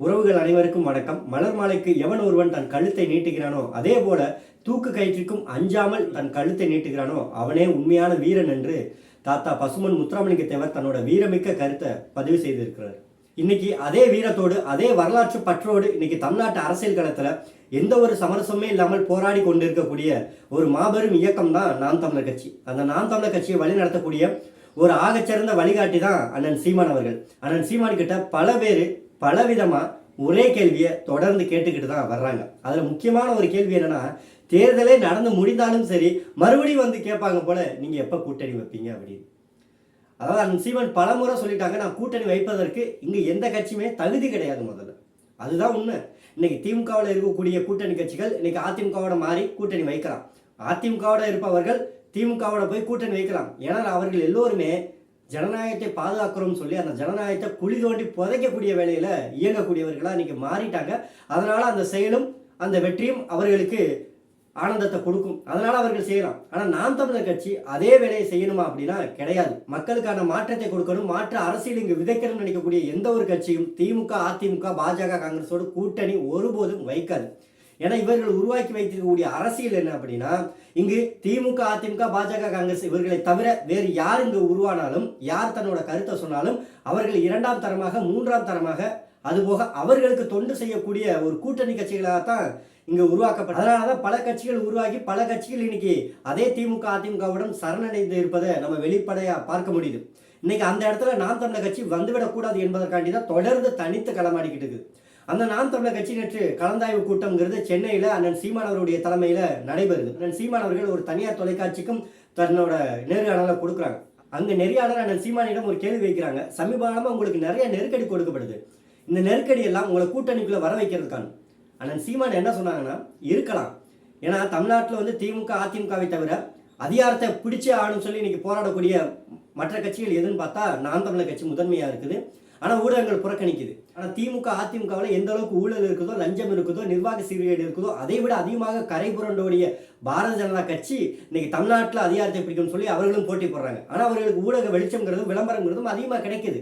உறவுகள் அனைவருக்கும் வணக்கம். மலர் மாலைக்கு எவன் ஒருவன் தன் கழுத்தை நீட்டுகிறானோ அதே போல தூக்கு கயிற்றிற்கும் அஞ்சாமல் தன் கழுத்தை நீட்டுகிறானோ அவனே உண்மையான வீரன் என்று தாத்தா பசுமன் முத்துராமலிங்க தேவர் தன்னோட வீரமிக்க கருத்தை பதிவு செய்திருக்கிறார். இன்னைக்கு அதே வீரத்தோடு அதே வரலாற்று பற்றோடு இன்னைக்கு தமிழ்நாட்டு அரசியல் களத்துல எந்த ஒரு சமரசமே இல்லாமல் போராடி கொண்டிருக்கக்கூடிய ஒரு மாபெரும் இயக்கம் தான் நாம் தமிழர் கட்சி. அந்த நாம் தமிழர் கட்சியை வழி நடத்தக்கூடிய ஒரு ஆகச்சிறந்த வழிகாட்டி தான் அண்ணன் சீமான் அவர்கள். அண்ணன் சீமான் கிட்ட பல பேர் பலவிதமாக ஒரே கேள்வியை தொடர்ந்து கேட்டுக்கிட்டு தான் வர்றாங்க. அதில் முக்கியமான ஒரு கேள்வி என்னென்னா தேர்தலே நடந்து முடிந்தாலும் சரி மறுபடியும் வந்து கேட்பாங்க போல நீங்கள் எப்போ கூட்டணி வைப்பீங்க? அப்படின்னு. அதாவது சீமன் பல பலமுறை சொல்லிட்டாங்க நான் கூட்டணி வைப்பதற்கு இங்கே எந்த கட்சியுமே தகுதி கிடையாது முதல்ல. அதுதான் உண்மை. இன்னைக்கு திமுகவில் இருக்கக்கூடிய கூட்டணி கட்சிகள் இன்னைக்கு அதிமுகவோட மாறி கூட்டணி வைக்கலாம். அதிமுகவோட இருப்பவர்கள் திமுகவோட போய் கூட்டணி வைக்கலாம். ஏன்னா அவர்கள் எல்லோருமே ஜனநாயகத்தை பாதுகாக்கிறோம்னு சொல்லி அந்த ஜனநாயகத்தை குழி தோண்டி புதைக்கக்கூடிய வேலையில் இயங்கக்கூடியவர்களாக இன்றைக்கி மாறிட்டாங்க. அதனால் அந்த செயலும் அந்த வெற்றியும் அவர்களுக்கு ஆனந்தத்தை கொடுக்கும். அதனால் அவர்கள் செய்யலாம். ஆனால் நாம் தமிழர் கட்சி அதே வேலையை செய்யணுமா அப்படின்னா கிடையாது. மக்களுக்கான மாற்றத்தை கொடுக்கணும். மாற்று அரசியல் இங்கு விதைக்கணும்னு நினைக்கக்கூடிய எந்த ஒரு கட்சியும் திமுக அதிமுக பாஜக காங்கிரஸோடு கூட்டணி ஒருபோதும் வைக்காது. ஏன்னா இவர்கள் உருவாக்கி வைத்திருக்கக்கூடிய அரசியல் என்ன அப்படின்னா இங்கு திமுக அதிமுக பாஜக காங்கிரஸ் இவர்களை தவிர வேறு யார் இங்கு உருவானாலும் யார் தன்னோட கருத்தை சொன்னாலும் அவர்கள் இரண்டாம் தரமாக மூன்றாம் தரமாக அதுபோக அவர்களுக்கு தொண்டு செய்யக்கூடிய ஒரு கூட்டணி கட்சிகளாகத்தான் இங்கே உருவாக்கப்படும் அதனால தான் பல கட்சிகள் உருவாகி பல கட்சிகள் இன்னைக்கு அதே திமுக அதிமுகவுடன் சரணடைந்து இருப்பதை நம்ம வெளிப்படையாக பார்க்க முடியுது. இன்னைக்கு அந்த இடத்துல நாம் தமிழர் கட்சி வந்துவிடக்கூடாது என்பதற்காண்டி தான் தொடர்ந்து தனித்து களமாடிக்கிட்டு இருக்குது. அந்த நாம் தமிழர் கட்சி நேற்று கலந்தாய்வு கூட்டம்ங்கிறது சென்னையில் அண்ணன் சீமான் அவருடைய தலைமையில் நடைபெறுது. அண்ணன் சீமான் அவர்கள் ஒரு தனியார் தொலைக்காட்சிக்கும் தன்னோட நேர்காணலை கொடுக்குறாங்க. அங்க நெறியாளர் அண்ணன் சீமானிடம் ஒரு கேள்வி வைக்கிறாங்க. சமீப உங்களுக்கு நிறைய நெருக்கடி கொடுக்கப்படுது. இந்த நெருக்கடி எல்லாம் உங்களை கூட்டணிக்குள்ளே வர வைக்கிறதுக்கான. அண்ணன் சீமான் என்ன சொன்னாங்கன்னா இருக்கலாம். ஏன்னா தமிழ்நாட்டில் வந்து திமுக அதிமுகவை தவிர அதிகாரத்தை பிடிச்சே ஆகணும்னு சொல்லி இன்னைக்கு போராடக்கூடிய மற்ற கட்சிகள் எதுன்னு பார்த்தா நாம் தமிழர் கட்சி முதன்மையாக இருக்குது. ஆனால் ஊடகங்கள் புறக்கணிக்குது. ஆனால் திமுக அதிமுகவில் எந்த அளவுக்கு ஊழல் இருக்குதோ லஞ்சம் இருக்குதோ நிர்வாக சீர்கேடு இருக்குதோ அதை விட அதிகமாக கரை புரண்டோடைய பாரதிய ஜனதா கட்சி இன்னைக்கு தமிழ்நாட்டில் அதிகாரத்தை பிடிக்கும்னு சொல்லி அவர்களும் போட்டி போடுறாங்க. ஆனால் அவர்களுக்கு ஊடக வெளிச்சம்ங்கிறதும் விளம்பரங்கிறதும் அதிகமாக கிடைக்குது.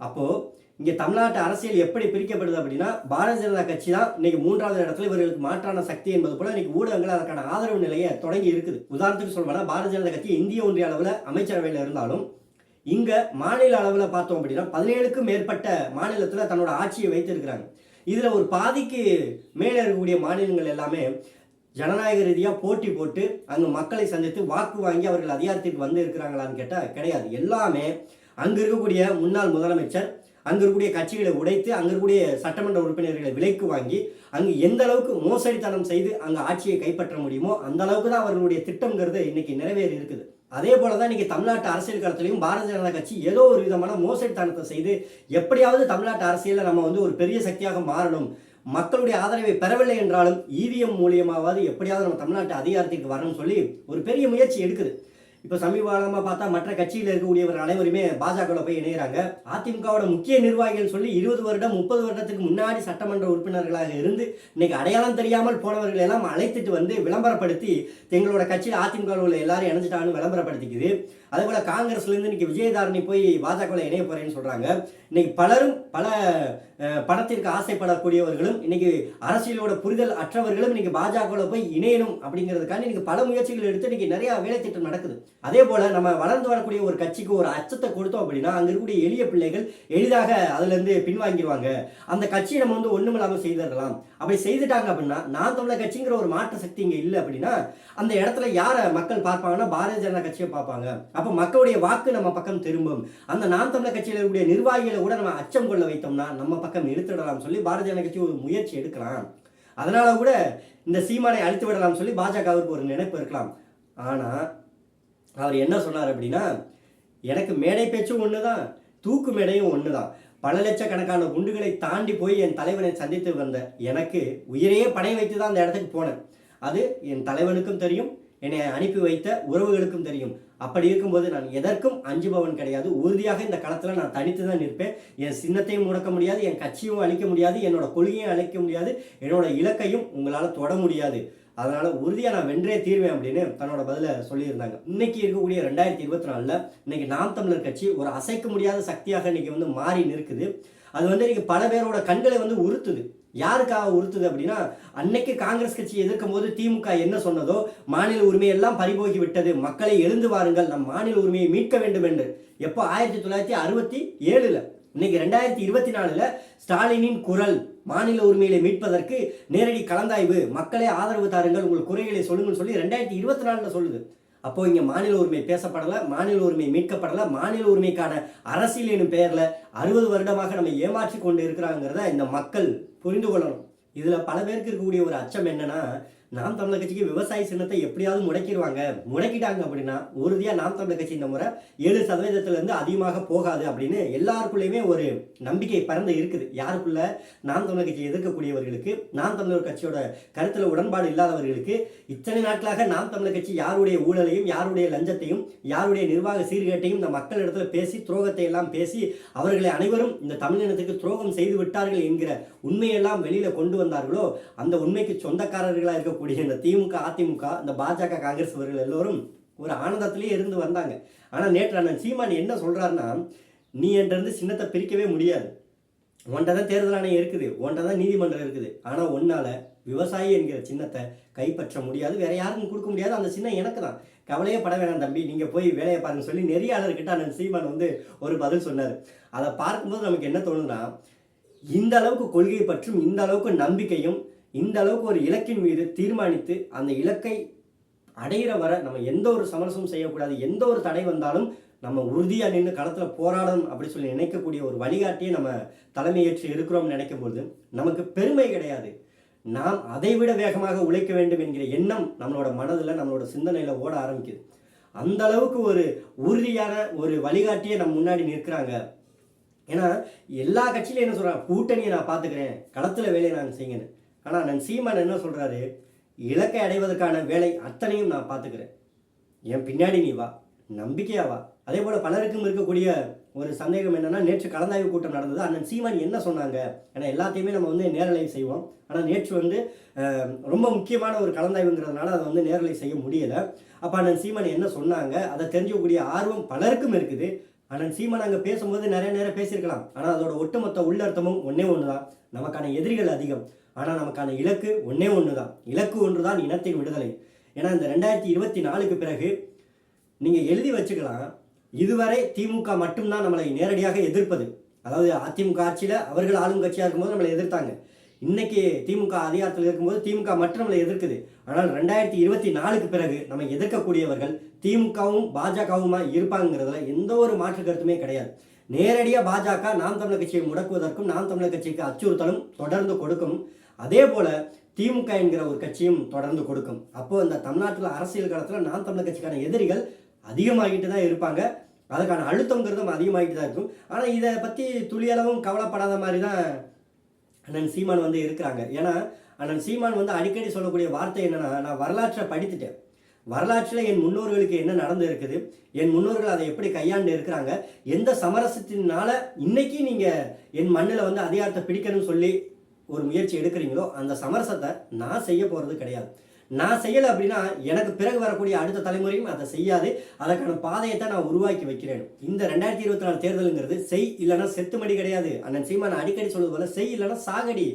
அப்போது இங்கே தமிழ்நாட்டு அரசியல் எப்படி பிரிக்கப்படுது அப்படின்னா பாரதிய ஜனதா கட்சி தான் இன்னைக்கு மூன்றாவது இடத்துல இவர்களுக்கு மாற்றான சக்தி என்பது போல இன்னைக்கு ஊடகங்கள் அதற்கான ஆதரவு நிலையை தொடங்கி இருக்குது. உதாரணத்துக்கு சொல்லணும்னா பாரதிய ஜனதா கட்சி இந்திய ஒன்றிய அளவில் அமைச்சரவையில் இருந்தாலும் இங்க மாநில அளவில் பார்த்தோம் அப்படின்னா பதினேழுக்கும் மேற்பட்ட மாநிலத்தில் தன்னோட ஆட்சியை வைத்திருக்கிறாங்க. இதில் ஒரு பாதிக்கு மேலே இருக்கக்கூடிய மாநிலங்கள் எல்லாமே ஜனநாயக ரீதியாக போட்டி போட்டு அங்கே மக்களை சந்தித்து வாக்கு வாங்கி அவர்கள் அதிகாரத்திற்கு வந்து இருக்கிறாங்களான்னு கேட்டால் கிடையாது. எல்லாமே அங்கே இருக்கக்கூடிய முன்னாள் முதலமைச்சர் அங்கே இருக்கக்கூடிய கட்சிகளை உடைத்து அங்கே இருக்கக்கூடிய சட்டமன்ற உறுப்பினர்களை விலைக்கு வாங்கி அங்கு எந்த அளவுக்கு மோசடித்தனம் செய்து அங்கே ஆட்சியை கைப்பற்ற முடியுமோ அந்த அளவுக்கு தான் அவர்களுடைய திட்டங்கிறது இன்னைக்கு நிறைவேறி இருக்குது. அதே போல தான் இன்றைக்கி தமிழ்நாட்டு அரசியல் களத்திலையும் பாரதிய ஜனதா கட்சி ஏதோ ஒரு விதமான மோசடித்தனத்தை செய்து எப்படியாவது தமிழ்நாட்டு அரசியலில் நம்ம வந்து ஒரு பெரிய சக்தியாக மாறணும். மக்களுடைய ஆதரவை பெறவில்லை என்றாலும் இவிஎம் மூலியமாவது எப்படியாவது நம்ம தமிழ்நாட்டு அதிகாரத்திற்கு வரணும்னு சொல்லி ஒரு பெரிய முயற்சி எடுக்குது. இப்போ சமீப காலமாக பார்த்தா மற்ற கட்சியில் இருக்கக்கூடியவர் அனைவருமே பாஜகவில் போய் இணைகிறாங்க அதிமுகவோட முக்கிய நிர்வாகிகள் சொல்லி இருபது வருடம் முப்பது வருடத்துக்கு முன்னாடி சட்டமன்ற உறுப்பினர்களாக இருந்து இன்னைக்கு அடையாளம் தெரியாமல் போனவர்கள் எல்லாம் அழைத்துட்டு வந்து விளம்பரப்படுத்தி எங்களோட கட்சியில் அதிமுகவில் உள்ள எல்லாரும் இணைஞ்சிட்டான்னு விளம்பரப்படுத்திக்குது. அதே போல காங்கிரஸ்லேருந்து இன்னைக்கு விஜயதாரணி போய் பாஜகவில் இணைய போறேன்னு சொல்கிறாங்க இன்னைக்கு பலரும் பல பணத்திற்கு ஆசைப்படக்கூடியவர்களும் இன்னைக்கு அரசியலோட புரிதல் அற்றவர்களும் இன்னைக்கு பாஜகவில் போய் இணையணும் அப்படிங்கிறதுக்கான இன்னைக்கு பல முயற்சிகள் எடுத்து இன்னைக்கு நிறைய வேலை திட்டம் நடக்குது. அதே போல நம்ம வளர்ந்து வரக்கூடிய ஒரு கட்சிக்கு ஒரு அச்சத்தை கொடுத்தோம் அப்படின்னா அங்க இருக்கக்கூடிய எளிய பிள்ளைகள் எளிதாக அதுல இருந்து பின்வாங்கிடுவாங்க அந்த கட்சியை நம்ம வந்து ஒண்ணும் இல்லாமல் செய்திடலாம். அப்படி செய்துட்டாங்க அப்படின்னா நான் தமிழர் கட்சிங்கிற ஒரு மாற்று சக்தி இங்க இல்லை அப்படின்னா அந்த இடத்துல யாரை மக்கள் பார்ப்பாங்கன்னா பாரதிய ஜனதா கட்சியை பார்ப்பாங்க. அப்ப மக்களுடைய வாக்கு நம்ம பக்கம் திரும்பும். அந்த நான் தமிழர் கட்சியில் இருக்கக்கூடிய நிர்வாகிகளை கூட நம்ம அச்சம் கொள்ள வைத்தோம்னா நம்ம பக்கம் இழுத்துடலாம் சொல்லி பாரதிய ஜனதா கட்சி ஒரு முயற்சி எடுக்கலாம் அதனால கூட இந்த சீமானை அழித்து விடலாம் சொல்லி பாஜகவுக்கு ஒரு நினைப்பு இருக்கலாம். ஆனா அவர் என்ன சொன்னார் அப்படின்னா எனக்கு மேடை பேச்சும் ஒன்று தான் தூக்கு மேடையும் ஒன்று தான் பல லட்சக்கணக்கான குண்டுகளை தாண்டி போய் என் தலைவனை சந்தித்து வந்த எனக்கு உயிரையே பணை வைத்து தான் அந்த இடத்துக்கு போனேன். அது என் தலைவனுக்கும் தெரியும் என்னை அனுப்பி வைத்த உறவுகளுக்கும் தெரியும். அப்படி இருக்கும்போது நான் எதற்கும் அஞ்சுபவன் கிடையாது. உறுதியாக இந்த களத்தில் நான் தனித்து தான் நிற்பேன். என் சின்னத்தையும் முடக்க முடியாது என் கட்சியும் அழிக்க முடியாது என்னோட கொள்கையும் அழிக்க முடியாது என்னோட இலக்கையும் உங்களால் தொட முடியாது. அதனால உறுதியாக நான் வென்றே தீர்வேன் அப்படின்னு தன்னோட பதில சொல்லியிருந்தாங்க. இன்னைக்கு இருக்கக்கூடிய ரெண்டாயிரத்தி இருபத்தி நாலில் இன்னைக்கு நாம் தமிழர் கட்சி ஒரு அசைக்க முடியாத சக்தியாக இன்னைக்கு வந்து மாறி நிற்குது. அது வந்து இன்னைக்கு பல பேரோட கண்களை வந்து உறுத்துது. யாருக்காக உறுத்துது அப்படின்னா அன்னைக்கு காங்கிரஸ் கட்சி எதிர்க்கும் போது திமுக என்ன சொன்னதோ மாநில உரிமையெல்லாம் பறிபோகி விட்டது. மக்களை எழுந்து வாருங்கள். நம் மாநில உரிமையை மீட்க வேண்டும் என்று. எப்போ? ஆயிரத்தி தொள்ளாயிரத்தி அறுபத்தி ஏழில். இன்னைக்கு ரெண்டாயிரத்தி இருபத்தி நாலில் ஸ்டாலினின் குரல் மாநில உரிமைகளை மீட்பதற்கு நேரடி கலந்தாய்வு. மக்களே ஆதரவு தாருங்கள். உங்கள் குறைகளை சொல்லுங்கன்னு சொல்லி ரெண்டாயிரத்தி இருபத்தி நாலில் சொல்லுது. அப்போது இங்கே மாநில உரிமை பேசப்படலை மாநில உரிமை மீட்கப்படலை மாநில உரிமைக்கான அரசியல் எனும் பெயரில் அறுபது வருடமாக நம்ம ஏமாற்றி கொண்டு இருக்கிறாங்கிறத இந்த மக்கள் புரிந்து கொள்ளணும். இதில் பல பேருக்கு இருக்கக்கூடிய ஒரு அச்சம் என்னன்னா நாம் தமிழர் கட்சிக்கு விவசாய சின்னத்தை எப்படியாவது முடக்கிடுவாங்க. முடக்கிட்டாங்க அப்படின்னா உறுதியாக நாம் தமிழர் கட்சி இந்த முறை ஏழு சதவீதத்துலேருந்து அதிகமாக போகாது அப்படின்னு எல்லாருக்குள்ளேயுமே ஒரு நம்பிக்கை பறந்து இருக்குது. யாருக்குள்ள? நாம் தமிழர் கட்சியை எதிர்க்கக்கூடியவர்களுக்கு நாம் தமிழர் கட்சியோட கருத்தில் உடன்பாடு இல்லாதவர்களுக்கு இத்தனை நாட்களாக நாம் தமிழர் கட்சி யாருடைய ஊழலையும் யாருடைய லஞ்சத்தையும் யாருடைய நிர்வாக சீர்கேட்டையும் இந்த மக்களிடத்தில் பேசி துரோகத்தை எல்லாம் பேசி அவர்களை அனைவரும் இந்த தமிழினத்துக்கு துரோகம் செய்து விட்டார்கள் என்கிற உண்மையெல்லாம் வெளியில் கொண்டு வந்தார்களோ அந்த உண்மைக்கு சொந்தக்காரர்களாக இருக்கக்கூடிய இந்த திமுக அதிமுக இந்த பாஜக காங்கிரஸ் இவர்கள் எல்லோரும் ஒரு ஆனந்தத்திலேயே இருந்து வந்தாங்க. ஆனால் நேற்று அண்ணன் சீமான் என்ன சொல்கிறாருன்னா நீ என்றிருந்து சின்னத்தை பிரிக்கவே முடியாது. ஒன்றை தான் தேர்தல் ஆணையம் இருக்குது. ஒன்றை தான் நீதிமன்றம் இருக்குது. ஆனால் ஒன்றால் விவசாயி என்கிற சின்னத்தை கைப்பற்ற முடியாது. வேற யாருக்கும் கொடுக்க முடியாது. அந்த சின்னம் எனக்கு தான். கவலையே பட வேணாம் தம்பி. நீங்கள் போய் வேலையை பாருங்க சொல்லி நெறியாளர்கிட்ட அண்ணன் சீமான் வந்து ஒரு பதில் சொன்னார். அதை பார்க்கும்போது நமக்கு என்ன தோணுதுன்னா இந்த அளவுக்கு கொள்கை பற்றும் இந்த அளவுக்கு நம்பிக்கையும் இந்த அளவுக்கு ஒரு இலக்கின் மீது தீர்மானித்து அந்த இலக்கை அடையிற வர நம்ம எந்த ஒரு சமரசமும் செய்யக்கூடாது. எந்த ஒரு தடை வந்தாலும் நம்ம உறுதியாக நின்று களத்தில் போராடணும் அப்படி சொல்லி நினைக்கக்கூடிய ஒரு வழிகாட்டியை நம்ம தலைமையேற்று இருக்கிறோம்னு நினைக்கும் பொழுது நமக்கு பெருமை கிடையாது. நாம் அதைவிட வேகமாக உழைக்க வேண்டும் என்கிற எண்ணம் நம்மளோட மனதில் நம்மளோட சிந்தனையில் ஓட ஆரம்பிக்குது. அந்த அளவுக்கு ஒரு உறுதியான ஒரு வழிகாட்டியை நம்ம முன்னாடி நிற்கிறாங்க. ஏன்னா எல்லா கட்சியிலும் என்ன சொல்கிறாங்க கூட்டணியை நான் பார்த்துக்கிறேன். களத்தில் வேலையை நான் செய்யணும். ஆனால் நான் சீமான் என்ன சொல்கிறாரு இலக்கை அடைவதற்கான வேலை அத்தனையும் நான் பார்த்துக்கிறேன். என் பின்னாடி நீ வா நம்பிக்கையா வா. அதே போல் பலருக்கும் இருக்கக்கூடிய ஒரு சந்தேகம் என்னென்னா நேற்று கலந்தாய்வு கூட்டம் நடந்தது. அண்ணன் சீமான் என்ன சொன்னாங்க? ஏன்னா எல்லாத்தையுமே நம்ம வந்து நேரலை செய்வோம். ஆனால் நேற்று வந்து ரொம்ப முக்கியமான ஒரு கலந்தாய்வுங்கிறதுனால அதை வந்து நேரலை செய்ய முடியலை. அப்போ அண்ணன் சீமான் என்ன சொன்னாங்க? அதை தெரிஞ்சுக்கக்கூடிய ஆர்வம் பலருக்கும் இருக்குது. அண்ணன் சீமான் அங்கே பேசும்போது நிறைய நேரம் பேசியிருக்கலாம். ஆனால் அதோட ஒட்டுமொத்த உள்ளர்த்தமும் ஒன்றே ஒன்று தான் நமக்கான எதிரிகள் அதிகம். ஆனால் நமக்கான இலக்கு ஒன்றே ஒன்று தான் இலக்கு ஒன்று தான் இனத்தின் விடுதலை. ஏன்னா இந்த ரெண்டாயிரத்தி இருபத்தி நாலுக்கு பிறகு நீங்கள் எழுதி வச்சுக்கலாம் இதுவரை திமுக மட்டும்தான் நம்மளை நேரடியாக எதிர்ப்பது. அதாவது அதிமுக ஆட்சியில் அவர்கள் ஆளும் கட்சியாக இருக்கும்போது நம்மளை எதிர்த்தாங்க. இன்னைக்கு திமுக அதிகாரத்தில் இருக்கும்போது திமுக மட்டும் நம்மளை எதிர்க்குது. ஆனால் ரெண்டாயிரத்தி இருபத்தி நாலுக்கு பிறகு நம்ம எதிர்க்கக்கூடியவர்கள் திமுகவும் பாஜகவுமா இருப்பாங்கிறதுல எந்த ஒரு மாற்று கருத்துமே கிடையாது. நேரடியாக பாஜக நாம் தமிழர் கட்சியை முடக்குவதற்கும் நாம் தமிழர் கட்சிக்கு அச்சுறுத்தலும் தொடர்ந்து கொடுக்கும். அதே போல திமுக என்கிற ஒரு கட்சியும் தொடர்ந்து கொடுக்கும். அப்போ இந்த தமிழ்நாட்டில் அரசியல் காலத்தில் நாம் தமிழர் கட்சிக்கான எதிரிகள் அதிகமாகிட்டு தான் இருப்பாங்க. அதுக்கான அழுத்தங்கிறதும் அதிகமாகிட்டு தான் இருக்கும். ஆனால் இதை பற்றி துளியளவும் கவலைப்படாத மாதிரி தான் அண்ணன் சீமான் வந்து இருக்கிறாங்க. ஏன்னா அண்ணன் சீமான் வந்து அடிக்கடி சொல்லக்கூடிய வார்த்தை என்னென்னா நான் வரலாற்றை படித்துட்டேன். வரலாற்றில் என் முன்னோர்களுக்கு என்ன நடந்து இருக்குது என் முன்னோர்கள் அதை எப்படி கையாண்டு இருக்கிறாங்க? எந்த சமரசத்தினால இன்னைக்கு நீங்கள் என் மண்ணில் வந்து அதிகாரத்தை பிடிக்கணும்னு சொல்லி ஒரு முயற்சி எடுக்கிறீங்களோ அந்த சமரசத்தை நான் செய்ய போகிறது கிடையாது. நான் செய்யலை அப்படின்னா எனக்கு பிறகு வரக்கூடிய அடுத்த தலைமுறையும் அதை செய்யாது. அதற்கான பாதையை தான் நான் உருவாக்கி வைக்கிறேன். இந்த ரெண்டாயிரத்தி இருபத்தி நாலு தேர்தலுங்கிறது செய் இல்லைன்னா செத்துமடி கிடையாது. அண்ணன் சீமான் அடிக்கடி சொல்வது போல செய் இல்லைன்னா சாகடி.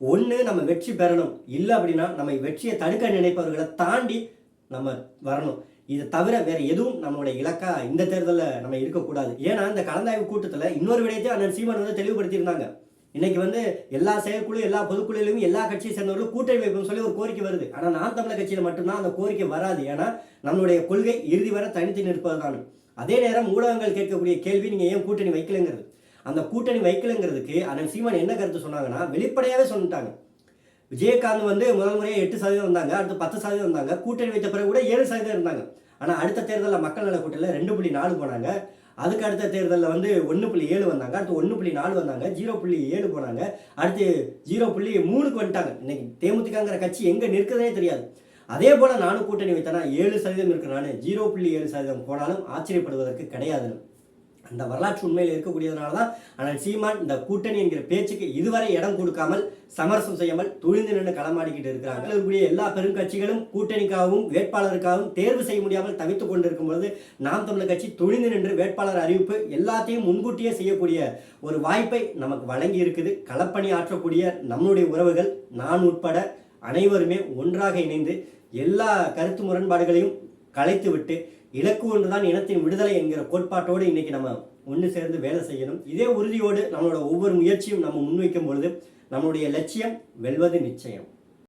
ஒன்று நம்ம வெற்றி பெறணும். இல்லை அப்படின்னா நம்ம வெற்றியை தடுக்க நினைப்பவர்களை தாண்டி நம்ம வரணும். இதை தவிர வேற எதுவும் நம்மளுடைய இலக்கா இந்த தேர்தலில் நம்ம இருக்கக்கூடாது. ஏன்னா இந்த கலந்தாய்வு கூட்டத்தில் இன்னொரு விடயத்தையும் அண்ணன் சீமான் வந்து தெளிவுபடுத்தியிருந்தாங்க. இன்னைக்கு வந்து எல்லா செயற்குழு எல்லா பொதுக்குழுலையும் எல்லா கட்சியை சேர்ந்தவர்களும் கூட்டணி வைப்புன்னு சொல்லி ஒரு கோரிக்கை வருது. ஆனால் நான் தமிழர் கட்சியில் மட்டும்தான் அந்த கோரிக்கை வராது. ஏன்னா நம்மளுடைய கொள்கை இறுதி வரை தனித்து நிற்பதுதான் அதே நேரம் ஊடகங்கள் கேட்கக்கூடிய கேள்வி நீங்கள் ஏன் கூட்டணி வைக்கலைங்கிறது? அந்த கூட்டணி வைக்கலைங்கிறதுக்கு அண்ணன் சீமான் என்ன கருத்து சொன்னாங்கன்னா வெளிப்படையாகவே சொல்லிட்டாங்க. விஜயகாந்த் வந்து முதல் முறையாக எட்டு சதவீதம் வந்தாங்க அடுத்து பத்து சதவீதம் வந்தாங்க கூட்டணி வைத்த பிறகு கூட ஏழு சதவீதம் இருந்தாங்க. ஆனால் அடுத்த தேர்தலில் மக்கள் நல கூட்டத்தில் ரெண்டு புள்ளி நாலு போனாங்க. அதுக்கு அடுத்த தேர்தலில் வந்து ஒன்று புள்ளி ஏழு வந்தாங்க அடுத்து ஒன்று புள்ளி நாலு வந்தாங்க ஜீரோ புள்ளி ஏழு போனாங்க அடுத்து ஜீரோ புள்ளி மூணுக்கு வந்துட்டாங்க. இன்னைக்கு தேமுதிகங்கிற கட்சி எங்கே நிற்கிறதே தெரியாது. அதே போல் நானும் கூட்டணி வைத்தனா ஏழு சதவீதம் இருக்கு நான் ஜீரோ புள்ளி ஏழு சதவீதம் போனாலும் ஆச்சரியப்படுவதற்கு கிடையாதுன்னு. அந்த வரலாற்று உண்மையில் இருக்கக்கூடியதுனால தான் ஆனால் சீமான் இந்த கூட்டணி என்கிற பேச்சுக்கு இதுவரை இடம் கொடுக்காமல் சமரசம் செய்யாமல் துணிந்து நின்று களமாடிக்கிட்டு இருக்கிறாங்க இருக்கக்கூடிய எல்லா பெரும் கட்சிகளும் கூட்டணிக்காகவும் வேட்பாளருக்காகவும் தேர்வு செய்ய முடியாமல் தவித்துக் கொண்டிருக்கும் பொழுது நாம் தமிழர் கட்சி துணிந்து நின்று வேட்பாளர் அறிவிப்பு எல்லாத்தையும் முன்கூட்டியே செய்யக்கூடிய ஒரு வாய்ப்பை நமக்கு வழங்கி இருக்குது. களப்பணி ஆற்றக்கூடிய நம்முடைய உறவுகள் நான் உட்பட அனைவருமே ஒன்றாக இணைந்து எல்லா கருத்து முரண்பாடுகளையும் கலைத்து விட்டு இலக்கு ஒன்றுதான் இனத்தின் விடுதலை என்கிற கோட்பாட்டோடு இன்னைக்கு நம்ம ஒன்று சேர்ந்து வேலை செய்யணும். இதே உறுதியோடு நம்மளோட ஒவ்வொரு முயற்சியும் நம்ம முன்வைக்கும் பொழுது நம்மளுடைய லட்சியம் வெல்வது நிச்சயம்.